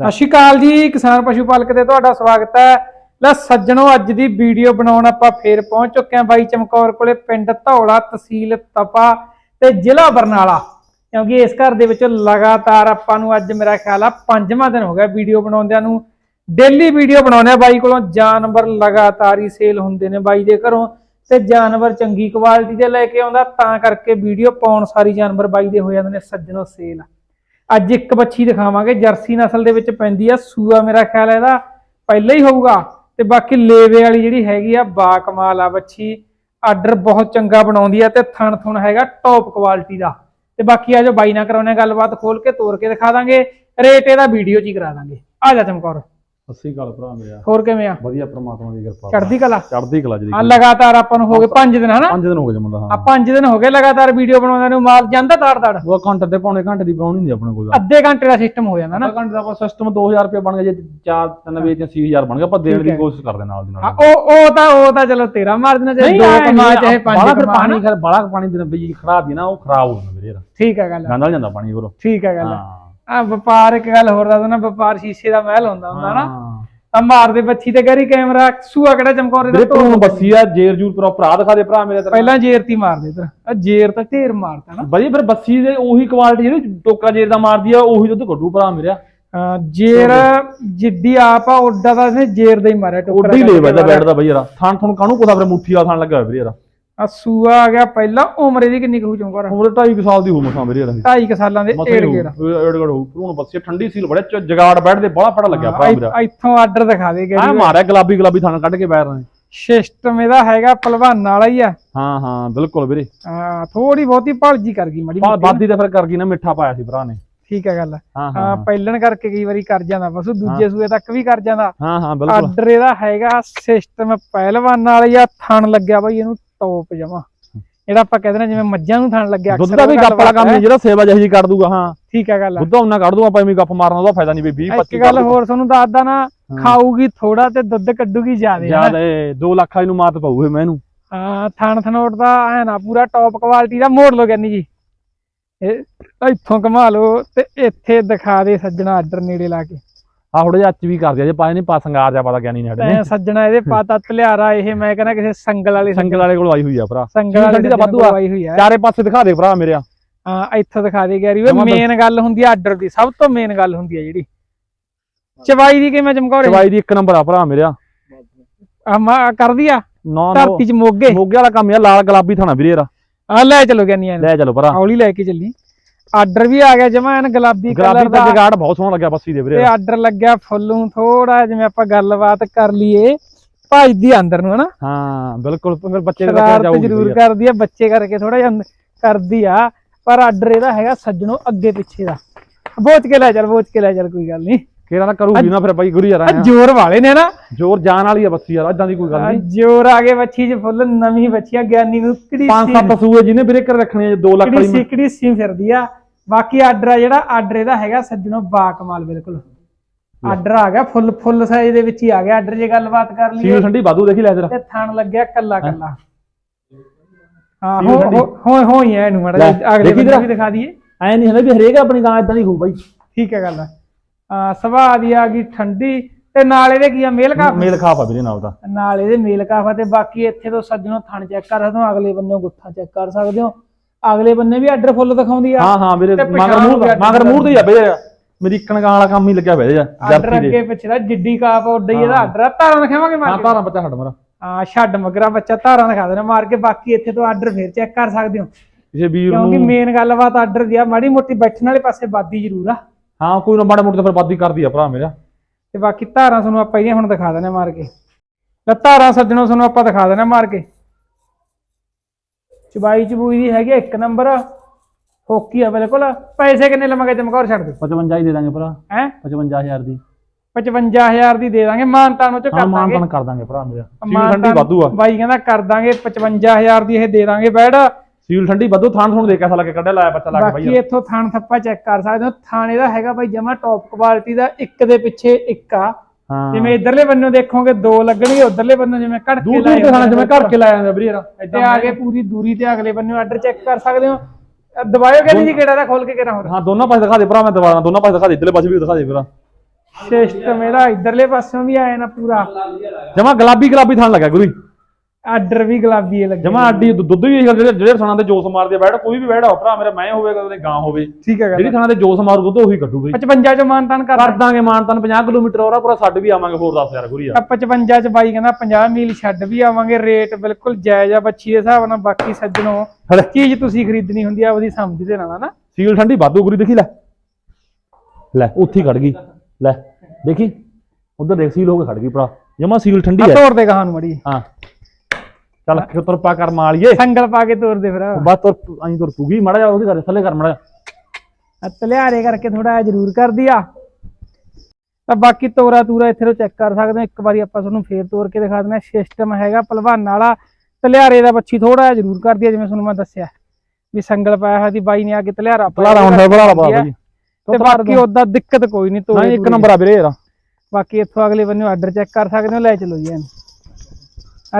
ਸਤਿ ਸ਼੍ਰੀ ਅਕਾਲ ਜੀ, ਕਿਸਾਨ ਪਸ਼ੂ ਪਾਲਕ ਤੇ ਤੁਹਾਡਾ ਸਵਾਗਤ ਹੈ। ਲੈ ਸੱਜਣੋ, ਅੱਜ ਦੀ ਵੀਡੀਓ ਬਣਾਉਣ ਆਪਾਂ ਫੇਰ ਪਹੁੰਚ ਚੁੱਕੇ ਹਾਂ ਬਾਈ ਚਮਕੌਰ ਕੋਲੇ, ਪਿੰਡ ਧੌਲਾ ਤਹਿਸੀਲ ਤਪਾ ਤੇ ਜ਼ਿਲ੍ਹਾ ਬਰਨਾਲਾ। ਕਿਉਂਕਿ ਇਸ ਘਰ ਦੇ ਵਿੱਚ ਲਗਾਤਾਰ ਆਪਾਂ ਨੂੰ ਅੱਜ ਮੇਰਾ ਖਿਆਲ ਆ ਪੰਜਵਾਂ ਦਿਨ ਹੋ ਗਿਆ ਵੀਡੀਓ ਬਣਾਉਂਦਿਆਂ ਨੂੰ। ਡੇਲੀ ਵੀਡੀਓ ਬਣਾਉਂਦੇ ਆ ਬਾਈ ਕੋਲੋਂ, ਜਾਨਵਰ ਲਗਾਤਾਰ ਹੀ ਸੇਲ ਹੁੰਦੇ ਨੇ ਬਾਈ ਦੇ ਘਰੋਂ ਤੇ ਜਾਨਵਰ ਚੰਗੀ ਕੁਆਲਿਟੀ ਦੇ ਲੈ ਕੇ ਆਉਂਦਾ, ਤਾਂ ਕਰਕੇ ਵੀਡੀਓ ਪਾਉਣ ਸਾਰੀ ਜਾਨਵਰ ਬਾਈ ਦੇ ਹੋ ਜਾਂਦੇ ਨੇ, ਸੱਜਣੋ ਸੇਲ ਅੱਜ ਇੱਕ ਬੱਚੀ ਦਿਖਾਵਾਂਗੇ, ਜਰਸੀ ਨਸਲ ਦੇ ਵਿੱਚ ਪੈਂਦੀ ਆ, ਸੂਆ ਮੇਰਾ ਖਿਆਲ ਹੈ ਇਹਦਾ, ਪਹਿਲਾਂ ਹੀ ਹੋਊਗਾ। ਤੇ ਬਾਕੀ ਲੇਵੇ ਵਾਲੀ ਜਿਹੜੀ ਹੈਗੀ ਆ ਬਾ ਕਮਾਲ ਆ ਬੱਚੀ ਆਰਡਰ ਬਹੁਤ ਚੰਗਾ ਬਣਾਉਂਦੀ ਆ ਤੇ ਥਣ ਥੁਣ ਹੈਗਾ ਟੌਪ ਕੁਆਲਿਟੀ ਦਾ। ਤੇ ਬਾਕੀ ਆ ਜੋ ਬਾਈ ਨਾਲ ਕਰਾਉਣੇ ਗੱਲਬਾਤ ਖੋਲ ਕੇ ਤੋੜ ਕੇ ਦਿਖਾ ਦਾਂਗੇ, ਰੇਟ ਇਹਦਾ ਵੀਡੀਓ 'ਚ ਹੀ ਕਰਾ ਦਾਂਗੇ। ਆ ਜਾ ਚਮਕੌਰ। ਸੱਸੀ ਗੱਲ ਭਰਾ ਮੇਰਾ। ਹੋਰ ਕਿਵੇਂ ਆ? ਵਧੀਆ ਪ੍ਰਮਾਤਮਾ ਦੀ ਕਿਰਪਾ ਚੜ੍ਹਦੀ ਕਲਾ? ਚੜ੍ਹਦੀ ਕਲਾ ਜੀ ਆ ਲਗਾਤਾਰ ਆਪਾਂ ਨੂੰ ਹੋ ਗਏ 5 ਦਿਨ ਹਨਾ? ਪੰਜ ਦਿਨ ਹੋ ਗਏ ਜਮੰਦਾ ਆ ਹਾਂ। 5 ਦਿਨ ਹੋ ਗਏ ਲਗਾਤਾਰ ਵੀਡੀਓ ਬਣਾਉਂਦੇ ਨੂੰ ਮਾਲ ਜਾਂਦਾ ਤਾੜ ਤਾੜ ਉਹ ਘੰਟੇ ਤੇ ਪੌਣੇ ਘੰਟੇ ਦੀ ਬਣਾਉਣੀ ਹੁੰਦੀ ਆਪਣੇ ਕੋਲ। ਅੱਧੇ ਘੰਟੇ ਦਾ ਸਿਸਟਮ ਹੋ ਜਾਂਦਾ ਨਾ। ਅੱਧਾ ਘੰਟੇ ਦਾ ਆਪਾਂ ਸਿਸਟਮ 2000 ਰੁਪਏ ਬਣ ਗਿਆ ਜੇ 4 3 ਵੇ ਜਾਂ 6000 ਬਣ ਗਿਆ ਆਪਾਂ ਦੇਣ ਦੀ ਹੈ। ਕੋਸ਼ਿਸ਼ ਕਰਦੇ ਨਾਲ ਦੀ ਆ, ਨਾਲ ਉਹ ਉਹ ਤਾਂ ਉਹ ਤਾਂ ਚਲੋ ਤੇਰਾ ਮਾਰ ਦੇਣਾ ਚਾਹੇ ਦੋ ਕਮਾ ਚਾਹੇ ਪੰਜ ਬਾਲਾ ਫਿਰ ਕਮਾ ਪਾਣੀ। ਖਰ ਬਾਲਾ ਪਾਣੀ ਦੇ ਬਈ ਖਰਾਬ ਦੀ ਨਾ ਉਹ ਖਰਾਬ ਹੋ ਜਾਂਦਾ ਵੀਰੇ ਠੀਕ ਹੈ ਗੱਲ ਗੰਦਾ ਜਾਂਦਾ ਪਾਣੀ ਉਹ ਠੀਕ ਹੈ ਗੱਲ ਹਾਂ। ਆ ਵਪਾਰ ਇੱਕ ਗੱਲ ਹੋਰ ਦੱਸ ਨਾ ਵਪਾਰ ਸ਼ੀਸ਼ੇ ਦਾ ਮਹਿਲ ਹੁੰਦਾ ਹੁੰਦਾ ਨਾ। ਹਾਂ। ਆ ਮਾਰਦੇ ਬੱਚੀ ਤੇ ਗੈਰੀ ਕੈਮਰਾ ਸੂਆ ਕਿਹੜਾ ਚਮਕੌਰੇ ਦਾ ਵੀਰੇ ਧੋ ਤੂੰ ਬੱਸੀ ਆ ਜੇਰ ਜੂਰ ਪ੍ਰੋ ਭਰਾ ਦਿਖਾ ਦੇ ਭਰਾ ਮੇਰੇ ਤੇਰਾ। ਪਹਿਲਾਂ ਜੇਰਤੀ ਮਾਰਦੇ ਇਧਰ ਆ ਜੇਰ ਤਾਂ ਢੇਰ ਮਾਰਦਾ ਨਾ। ਬਈ ਫਿਰ ਬੱਸੀ ਦੇ ਉਹੀ ਕੁਆਲਿਟੀ ਜਿਹੜੀ ਟੋਕਾ ਜੇਰ ਦਾ ਮਾਰਦੀ ਆ ਉਹੀ ਦੁੱਧ ਕੱਢੂ ਭਰਾ ਮੇਰਾ। ਆ, ਜੇਰ ਜਿੱਦੀ ਆਪ ਆ ਉੱਡਾ ਦਾ ਇਹਨੇ ਜੇਰ ਦਾ ਹੀ ਮਾਰਿਆ ਟੋਕਰਾ ਉੱਡੀ ਲੈ। ਬੈਠਦਾ ਬਈ ਯਾਰ ਥਾਂ ਥਣ ਕਾਹਨੂੰ ਕੋਦਾ ਫਿਰ ਮੁੱਠੀ ਵਾਲਾ ਥਾਂ ਲੱਗਾ ਹੋਇਆ ਵੀਰੇ ਯਾਰ ਆ ਸੂਆ ਆ ਗਿਆ ਪਹਿਲਾਂ ਉਮਰ ਇਹਦੀ ਕਿੰਨੀ ਕੁ ਚਮਕੌਰ? ਉਮਰ 2.5 ਸਾਲ ਦੀ ਹੋ ਮਸਾਂ ਵੀਰੇ ਯਾਰ 2.5 ਸਾਲਾਂ ਦੇ ਏੜ ਗੇੜ। ਏੜਗੜ ਹੋ ਹੁਣ ਬੱਸੇ ਠੰਡੀ ਸੀਲ ਬੜੇ ਜਗਾੜ ਬੈਠਦੇ ਬੜਾ ਫੜਾ ਲੱਗਿਆ ਭਰਾ ਮੇਰਾ। ਇੱਥੋਂ ਆਰਡਰ ਦਿਖਾ ਦੇ ਆ ਗੈਰੀ ਮਾਰਿਆ ਗੁਲਾਬੀ ਗੁਲਾਬੀ ਥਾਂ ਕੱਢ ਕੇ ਬੈਠ ਰਹੇ। ਸਿਸਟਮ ਇਹਦਾ ਹੈਗਾ ਪਹਿਲਵਾਨਾਂ ਵਾਲਾ ਹੀ ਆ। ਹਾਂ ਹਾਂ ਬਿਲਕੁਲ ਵੀਰੇ। ਆ ਥੋੜੀ ਬਹੁਤੀ ਭਲਜੀ ਕਰ ਗਈ ਮੜੀ ਬਾਦੀ ਤਾਂ ਫਿਰ ਕਰ ਗਈ ਨਾ ਮਿੱਠਾ ਪਾਇਆ ਸੀ ਭਰਾ ਨੇ। ਠੀਕ ਹੈ ਗੱਲ ਹਾਂ ਹਾਂ ਹਾਂ ਪਹਿਲਣ ਕਰਕੇ ਕਈ ਵਾਰੀ ਕਰ ਜਾਂਦਾ ਪਸ਼ੂ ਦੂਜੇ ਸੂਏ ਤੱਕ ਵੀ ਕਰ ਜਾਂਦਾ। ਹਾਂ ਹਾਂ ਬਿਲਕੁਲ। ਆਰਡਰ ਇਹਦਾ ਹੈਗਾ ਸਿਸਟਮ ਪਹਿਲਵਾਨ ਨਾਲ ਜਾਂ ਥਣ ਲੱਗਿਆ ਬਾਈ ਇਹਨੂੰ ਟੌਪ ਜਮਾ। ਜਿਹੜਾ ਆਪਾਂ ਕਹਿੰਦੇ ਨੇ ਜਿਵੇਂ ਮੱਝਾਂ ਨੂੰ ਥਣ ਲੱਗਿਆ ਦੁੱਧ ਅਕਸਰ ਦਾ ਵੀ ਗੱਪ ਵਾਲਾ ਕੰਮ। ਨਹੀਂ ਜਿਹੜਾ ਸੇਵਾ ਜਿਹੀ ਜੀ ਕਰ ਦੂਗਾ ਹਾਂ। ਠੀਕ ਹੈ ਗੱਲ ਦੁੱਧ ਉਹਨਾਂ ਕੱਢ ਦੂ ਆਪਾਂ ਐਵੇਂ ਗੱਪ ਮਾਰਨ ਉਹਦਾ ਫਾਇਦਾ ਨਹੀਂ ਬਈ 20 ਇੱਕ 25 ਗੱਲ ਹੋਰ ਤੁਹਾਨੂੰ ਦੱਸਦਾ ਨਾ ਖਾਊਗੀ ਥੋੜਾ ਤੇ ਦੁੱਧ ਕੱਢੂਗੀ ਜ਼ਿਆਦਾ ਜ਼ਿਆਦਾ 2 ਲੱਖ ਵਾਲੀ ਨੂੰ ਮਾਤ ਪਊ ਇਹ ਮੈਨੂੰ। ਹਾਂ ਥਣ ਥਨੋਟ ਦਾ ਐ ਨਾ ਪੂਰਾ ਟੌਪ ਕੁਆਲਿਟੀ ਦਾ ਮੋੜ ਲੋ ਕਹਿੰਦੀ ਜੀ। ਇਹ ਇੱਥੋਂ ਕਮਾ ਲਓ ਤੇ ਇੱਥੇ ਦਿਖਾ ਦੇ ਸੱਜਣਾ ਆਰਡਰ ਨੇੜੇ ਲਾ ਕੇ। ਆ ਥੋੜਾ ਜਿਹਾ ਅੱਚ ਵੀ ਕਰ ਦਿਆ ਜੇ ਪਾਏ ਨਹੀਂ ਪਾ ਸੰਗਾਰ ਜਾ ਪਤਾ ਗਿਆਨੀ ਨੇ ਸਾਡੇ ਤੈਂ ਨੇ। ਸੱਜਣਾ ਇਹਦੇ ਪਾਤਾ ਤਲਿਆਰਾ ਇਹ ਮੈਂ ਕਹਿੰਦਾ ਕਿਸੇ ਸੰਗਲ ਵਾਲੇ ਸੰਗਲ ਵਾਲੇ ਕੋਲ ਆਈ ਹੋਈ ਆ ਭਰਾ। ਸੰਗਲ ਵਾਲੇ ਦਾ ਵਾਧੂ ਆ। ਹੈ ਚਾਰੇ ਪਾਸੇ ਦਿਖਾ ਦੇ ਭਰਾ ਮੇਰਿਆ ਹਾਂ ਇੱਥੋਂ ਦਿਖਾ ਦੇ ਗੈਰੀ ਬਿਲ- ਮੇਨ ਗੱਲ ਹੁੰਦੀ ਆ ਆਰਡਰ ਦੀ ਸਭ ਤੋਂ ਮੇਨ ਗੱਲ ਹੁੰਦੀ ਆ ਜਿਹੜੀ। ਚਵਾਈ ਦੀ ਕਿਵੇਂ ਚਮਕੌਰੇ ਚਵਾਈ ਦੀ ਇੱਕ ਨੰਬਰ ਆ ਭਰਾ ਮੇਰਿਆ ਆ। ਮਾ ਕਰਦੀ ਆ? ਧਰਤੀ ਚ ਮੋਗੇ? ਮੋਗੇ ਵਾਲਾ ਕੰਮ ਆ ਲਾਲ ਗੁਲਾਬੀ ਥਾਣਾ ਵੀਰੇ ਆ ਲੈ ਚਲੋ ਗਿਆਨੀਆਂ ਲੈ ਚਲੋ ਭਰਾ। ਹੌਲੀ ਲੈ ਕੇ ਚੱਲੀ। ਆਰਡਰ ਵੀ ਆ ਗਿਆ ਜਮਾ ਐਨ ਗੁਲਾਬੀ ਕਲਰ ਗੁਲਾਬੀ ਦਾ। ਦਾ ਜਗਾੜ ਬਹੁਤ ਸੋਹਣਾ ਲੱਗਿਆ ਬੱਸੀ ਦੇ ਵੀਰੇ। ਤੇ ਆਰਡਰ ਲੱਗਿਆ ਫੁੱਲੋਂ ਥੋੜਾ ਜਿਵੇਂ ਆਪਾਂ ਗੱਲਬਾਤ ਕਰ ਲਈਏ ਭਜਦੀ ਆ ਅੰਦਰ ਨੂੰ ਹਨਾ? ਹਾਂ ਬਿਲਕੁਲ ਫਿਰ ਬੱਚੇ ਦੇ ਲੱਗਿਆ ਸ਼ਰਾਰਤ ਜਾਊਗੀ ਜ਼ਰੂਰ ਕਰਦੀ ਆ ਬੱਚੇ ਕਰਕੇ ਥੋੜਾ ਜਿਹਾ ਅੰਦ- ਕਰਦੀ ਆ। ਪਰ ਆਰਡਰ ਇਹਦਾ ਹੈਗਾ ਸੱਜਣੋ ਅੱਗੇ ਪਿੱਛੇ ਦਾ। ਬੋਚ ਕੇ ਲੈ ਚੱਲ ਬੋਚ ਕੇ ਲੈ ਚੱਲ ਕੋਈ ਗੱਲ ਨਹੀਂ। ਕਿਹੜਾ ਨਾ ਕਰੂਗੀ ਨਾ ਫਿਰ ਬਾਈ ਗੁਰੀ ਯਾਰ ਆ ਐਂ। ਜ਼ੋਰ ਵਾਲੇ ਨੇ ਨਾ। ਜ਼ੋਰ ਜਾਨ ਵਾਲੀ ਆ ਬੱਸੀ ਯਾਰ ਇਦਾਂ ਦੀ ਕੋਈ ਗੱਲ ਨਹੀਂ। ਜ਼ੋਰ ਆ ਗਏ ਬੱਚੀ ਚ ਫੁੱਲ ਨਵੀਂ ਬੱਚੀ ਆ ਗਿਆਨੀ ਨੂੰ ਕਿਹੜੀ ਪੰਜ ਸੱਤ ਸੂਏ ਜਿਹਨੇ ਵੀਰੇ ਕਰ ਰੱਖਣੇ 2 ਲੱਖ ਕਿਹੜੀ ਵਾਲੀ ਸਿਕੜੀ ਸੀ ਫਿਰਦੀ ਆ। ਬਾਕੀ ਆਰਡਰ ਆ ਜਿਹੜਾ ਆਰਡਰ ਇਹਦਾ ਹੈਗਾ ਸੱਜਣੋ ਬਾ ਕਮਾਲ ਬਿਲਕੁਲ ਆਰਡਰ ਆ ਗਿਆ ਫੁੱਲ ਫੁੱਲ ਸਾਈਜ਼ ਦੇ ਵਿੱਚ ਹੀ ਆ ਗਿਆ। ਆਰਡਰ ਜੇ ਗੱਲਬਾਤ ਕਰ ਲਈਏ ਸੀਲ ਠੰਡੀ ਬਾਦੂ ਦੇਖੀ ਲੈ ਤੇਰਾ ਤੇ ਥਣ ਲੱਗਿਆ ਕੱਲਾ ਕੱਲਾ। ਹਾਂ ਹੋ। ਹੋ ਹੋ ਹੋ ਹੀ ਐ ਨੂੰ ਮੜਾ ਅਗਲੇ ਜਰਾ। ਵੀ ਦਿਖਾ ਦਈਏ। ਐ ਨਹੀਂ ਹੁੰਦਾ ਵੀ ਹਰੇਕ ਆਪਣੀ ਗਾਂ ਇਦਾਂ ਦੀ ਹੋਊ ਬਾਈ। ਠੀਕ ਹੈ ਗੱਲ ਸੁਭਾਅ ਦੀ ਆ ਗਈ ਠੰਡੀ ਤੇ ਨਾਲ ਇਹਦੇ ਕੀ ਆ ਮੇਲ ਕਾਫ ਮੇਲ ਖਾਫਾ ਵੀਰੇ ਨਾਲ ਦਾ ਨਾਲ ਇਹਦੇ ਮੇਲ ਕਾਫਾ ਤੇ ਬਾਕੀ ਇੱਥੇ ਤੋਂ ਸੱਜਣੋਂ ਥਣ ਚੈੱਕ ਕਰ ਸਕਦੇ ਹੋ ਅਗਲੇ ਬੰਨੇ ਗੁੱਠਾ ਚੈੱਕ ਕਰ ਸਕਦੇ ਹੋ। ਅਗਲੇ ਬੰਨੇ ਵੀ ਆਰਡਰ ਫੁੱਲ ਦਿਖਾਉਂਦੀ ਆ। ਹਾਂ ਹਾਂ ਵੀਰੇ ਮਗਰ ਮੂੰਹ ਮਗਰ ਮੂੰਹ ਤੇ ਹੀ ਆ ਵੀਰੇ। ਮੇਰੀ ਇੱਕਣ ਗਾਂ ਵਾਲਾ ਕੰਮ ਹੀ ਲੱਗਿਆ ਹੋਇਆ ਆਰਡਰ ਜਰਸੀ ਅੱਗੇ ਦੇ ਪਿੱਛੇ ਦਾ ਜਿੱਡੀ ਕਾਪ ਉੱਡਾ ਹੀ ਇਹਦਾ ਹਾਂ। ਆਰਡਰ ਆ। ਧਾਰਾਂ ਦਿਖਾਵਾਂਗੇ ਹਾਂ ਮਾਰ ਕੇ? ਧਾਰਾਂ ਬੱਚਾ ਛੱਡ ਮਰਾ। ਹਾਂ ਛੱਡ ਮਗਰਾ ਬੱਚਾ ਧਾਰਾਂ ਦਿਖਾ ਦੇਣਾ ਮਾਰ ਕੇ। ਬਾਕੀ ਇੱਥੇ ਤੋਂ ਆਰਡਰ ਫੇਰ ਚੈੱਕ ਕਰ ਸਕਦੇ ਹੋ। ਵੀਰ ਕਿਉਂਕਿ ਮੇਨ ਗੱਲਬਾਤ ਆਰਡਰ ਦੀ ਆ। ਮਾੜੀ ਮੋਟੀ ਬੈਠਣ ਵਾਲੇ ਪਾਸੇ ਬਾਦੀ ਜ਼ਰੂਰ ਆ। ਹਾਂ ਕੋਈ ਨਾ ਮਾੜਾ ਮੋਟਾ ਤਾਂ ਫਿਰ ਬਾਦੀ ਕਰਦੀ ਆ ਭਰਾ ਮੇਰਾ। ਤੇ ਬਾਕੀ ਧਾਰਾਂ ਤੁਹਾਨੂੰ ਆਪਾਂ ਇਹਦੀਆਂ ਹੁਣ ਦਿਖਾ ਦੇਣਾ ਮਾਰ ਕੇ। ਲੈ ਧਾਰਾਂ ਸੱਜਣੋ ਤੁਹਾਨੂੰ ਆਪਾਂ ਦਿਖਾ ਦੇਣਾ ਮਾਰ ਕੇ। ਚਬਾਈ ਚਬੂਈ ਦੀ ਹੈਗੀ ਆ ਇੱਕ ਨੰਬਰ। ਹੋਕੀ ਆ ਬਿਲਕੁਲ। ਪੈਸੇ ਕਿੰਨੇ ਲਵਾਂਗੇ ਚਮਕੌਰ ਛੱਡ ਦੇ। 55 ਹੀ ਦੇ ਦਾਂਗੇ ਭਰਾ। ਹੈ? 55000 ਦੀ। 55000 ਦੀ ਦੇ ਦਾਂਗੇ ਮਾਨਤਾ ਨੂੰ ਚ ਹਾਂ ਕਰ ਮਾਨ ਦਾਂਗੇ। ਤਾਨ ਕਰ ਦਾਂਗੇ ਭਰਾ ਮੇਰਾ। ਠੰਡੀ ਵਾਧੂ ਆ। ਬਾਈ ਕਹਿੰਦਾ ਕਰ ਦਾਂਗੇ 55000 ਦੀ ਇਹ ਦੇ ਦਾਂਗੇ ਬੈਡ। ਸੀਲ ਠੰਡੀ ਵਾਧੂ ਥਾਣ ਥੁਣ ਦੇ ਕੇ ਐਸਾ ਲੱਗੇ ਕੱਢਿਆ ਲਾਇਆ ਬੱਚਾ ਲਾ ਕੇ ਬਾਕੀ ਬਾਈ ਇੱਥੋਂ ਥਾਣ ਥੱਪਾ ਚੈੱਕ ਕਰ ਸਕਦੇ ਹੋ। ਥਾਣੇ ਦਾ ਹੈਗਾ ਬਾਈ ਜਮਾ ਟੌਪ ਕੁਆਲਿਟੀ ਦਾ ਇੱਕ ਦੇ ਪਿੱਛੇ ਇੱਕ ਆ। ਹਾਂ। ਜਿਵੇਂ ਇਧਰਲੇ ਬੰਨੋਂ ਦੇਖੋਗੇ ਦੋ ਲੱਗਣਗੇ ਉਧਰਲੇ ਬੰਨੋਂ ਜਿਵੇਂ ਘੜ ਕੇ ਦੂਰ ਦੂਰ ਤੇ ਹੁੰਦੇ ਜਿਵੇਂ ਘਰ ਕੇ ਲਾਇਆ ਜਾਂਦਾ ਵੀਰੇ ਤੇ ਆ ਕੇ ਪੂਰੀ ਦੂਰੀ ਤੇ ਅਗਲੇ ਬੰਨੇ ਆਰਡਰ ਚੈੱਕ ਕਰ ਸਕਦੇ ਹੋ। ਅਹ ਦਬਾਇਓ ਕਹਿੰਦੇ ਜੀ ਕਿਹੜਾ ਦਾ ਖੋਲ ਕੇ ਕਿਹੜਾ ਹੋਰ? ਹਾਂ ਦੋਨੋਂ ਪਾਸੇ ਦਿਖਾ ਦੇ ਭਰਾ ਮੈਂ ਦੁਬਾਰਾ ਦੋਨੋਂ ਪਾਸੇ ਦਿਖਾ ਦੇ ਇਧਰਲੇ ਪਾਸੇ ਵੀ ਦਿਖਾ ਦੇ ਭਰਾ ਸਿਸਟਮ ਇਹਦਾ ਇਧਰਲੇ ਪਾਸਿਓਂ ਵੀ ਆਇਆ ਨਾ ਪੂਰਾ। ਜਮਾ ਗੁਲਾਬੀ ਗੁਲਾਬੀ ਥਣ ਲੱਗਾ ਗੁਰੂ। ਆਰਡਰ ਵੀ ਗੁਲਾਬੀ ਲੱਗੇ ਜਮਾ ਦੁ- ਦੁੱਧ ਵੀ ਜਿਹੜੇ ਜਿਹੜੇ ਥਣਾ ਦੇ ਜੋਸ ਮਾਰਦੇ ਬੈਠ ਕੋਈ ਵੀ ਬੈਠਾ ਭਰਾ ਮੇਰਾ ਮੈਂ ਹੋਵੇ ਕਦੇ ਗਾਂ ਹੋਵੇ। ਠੀਕ ਹੈ ਜਿਹੜੀ ਥਣਾ ਦੇ ਜੋਸ ਮਾਰੂ ਦੁੱਧ ਉਹੀ ਕੱਢੂ ਬਈ 55 ਚ ਮਾਨਤਾਨ ਕਰ ਕਰ ਦਾਂਗੇ ਮਾਨ ਤਨ 50 ਕਿਲੋਮੀਟਰ ਔਰਾ ਪੂਰਾ ਛੱਡ ਵੀ ਆਵਾਂਗੇ ਹੋਰ ਦੱਸ ਯਾਰ ਗੁਰੀ ਯਾਰ 55 ਚ ਬਾਈ ਕਹਿੰਦਾ 50 ਮੀਲ ਛੱਡ ਵੀ ਆਵਾਂਗੇ ਰੇਟ ਬਿਲਕੁਲ ਜਾਇਜ਼ ਆ ਬੱਚੀ ਦੇ ਹਿਸਾਬ ਨਾਲ ਬਾਕੀ ਸੱਜਣੋ। ਚੀਜ਼ ਤੁਸੀਂ ਖਰੀਦਣੀ ਹੁੰਦੀ ਆ ਉਹਦੀ ਸਮਝਦੇ ਨਾਲ ਨਾ ਸੀਲ ਠੰਡੀ ਵਾਧੂ ਗੁਰੀ ਦੇਖੀ ਲੈ। ਲੈ ਉੱਥੇ ਖੜ ਗਈ। ਲੈ ਦੇਖੀ। ਉਧਰ ਦੇਖ ਸੀਲ ਹੋ ਕੇ ਖੜ ਗਈ ਭਰਾ। ਜਮਾ ਸੀਲ ਠੰਡੀ ਆ ਤੋੜ ਦੇ ਗਾਹਾਂ ਨੂੰ ਮੜੀ। ਹਾਂ। ਚੱਲ ਕਿ ਤੁਰ ਪਾ ਕਰ ਮਾਲੀਏ ਸੰਗਲ ਪਾ ਕੇ ਤੋੜ ਦੇ ਫਿਰ। ਬਸ ਤੁਰ ਅਹੀਂ ਤੁਰ ਪੂਗੀ ਮੜਾ ਜਾ ਉਹਦੇ ਕਰ ਥੱਲੇ ਕਰ ਮੜਾ ਆ ਤਲਿਆਰੇ ਕਰਕੇ ਥੋੜਾ ਜ਼ਰੂਰ ਕਰਦੀ ਆ। ਤਾਂ ਬਾਕੀ ਤੋਰਾ ਤੂਰਾ ਇੱਥੇ ਤੋਂ ਚੈੱਕ ਕਰ ਸਕਦੇ ਹੋ ਇੱਕ ਵਾਰੀ ਆਪਾਂ ਤੁਹਾਨੂੰ ਫੇਰ ਤੋੜ ਕੇ ਦਿਖਾ ਦਿੰਦੇ ਆ। ਸਿਸਟਮ ਹੈਗਾ ਪਹਿਲਵਾਨਾਂ ਵਾਲਾ। ਤਲਿਆਰੇ ਦਾ ਬੱਚੀ ਥੋੜਾ ਜ਼ਰੂਰ ਕਰਦੀ ਆ ਜਿਵੇਂ ਤੁਹਾਨੂੰ ਮੈਂ ਦੱਸਿਆ। ਵੀ ਸੰਗਲ ਪਾਇਆ ਹੋਇਆ ਸੀ ਬਾਈ ਨੇ ਆ ਕੇ ਤਲਿਆਰਾ ਰਾਉਂਡ ਭਲਾ ਕਰਦੀ ਬਾਬਾ। ਜੀ। ਤੇ ਬਾਕੀ ਉਦਾਂ ਦਿੱਕਤ ਕੋਈ ਨਹੀਂ ਤੋਰੇ ਇੱਕ ਤੂਰੇ ਨੰਬਰ ਆ ਵੀਰੇ ਯਾਰ ਬਾਕੀ ਇੱਥੋਂ ਅਗਲੇ ਬੰਨੇ ਆਰਡਰ ਚੈੱਕ ਕਰ ਸਕਦੇ ਹੋ ਲੈ ਚਲੋ ਜੀ ਇਹਨੂੰ।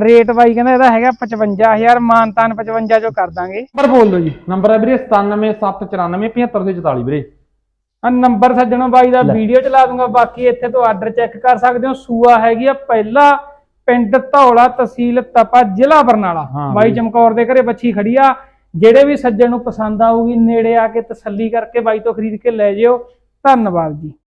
ਰੇਟ ਬਾਈ ਕਹਿੰਦਾ ਇਹਦਾ ਹੈਗਾ 55000 ਮਾਨਤਾਨ 55 ਚੋਂ ਕਰ ਦਾਂਗੇ। ਨੰਬਰ ਬੋਲ ਦਿਓ ਜੀ। ਨੰਬਰ ਹੈ ਵੀਰੇ 9779475754 ਵੀਰੇ। ਆ ਨੰਬਰ ਸੱਜਣੋ ਬਾਈ ਦਾ ਵੀਡੀਓ ਚ ਲਾ ਦੂੰਗਾ ਬਾਕੀ ਇੱਥੇ ਤੋਂ ਆਰਡਰ ਚੈੱਕ ਕਰ ਸਕਦੇ ਹੋ। ਸੂਆ ਹੈਗੀ ਆ ਪਹਿਲਾ ਪਿੰਡ ਧੌਲਾ ਤਹਿਸੀਲ ਤਪਾ ਜ਼ਿਲ੍ਹਾ ਬਰਨਾਲਾ। ਬਾਈ ਚਮਕੌਰ ਦੇ ਘਰੇ ਬੱਚੀ ਖੜੀ ਆ। ਜਿਹੜੇ ਵੀ ਸੱਜਣ ਨੂੰ ਪਸੰਦ ਆਊਗੀ ਨੇੜੇ ਆ ਕੇ ਤਸੱਲੀ ਕਰਕੇ ਬਾਈ ਤੋਂ ਖਰੀਦ ਕੇ ਲੈ ਜਿਓ। ਧੰਨਵਾਦ ਜੀ।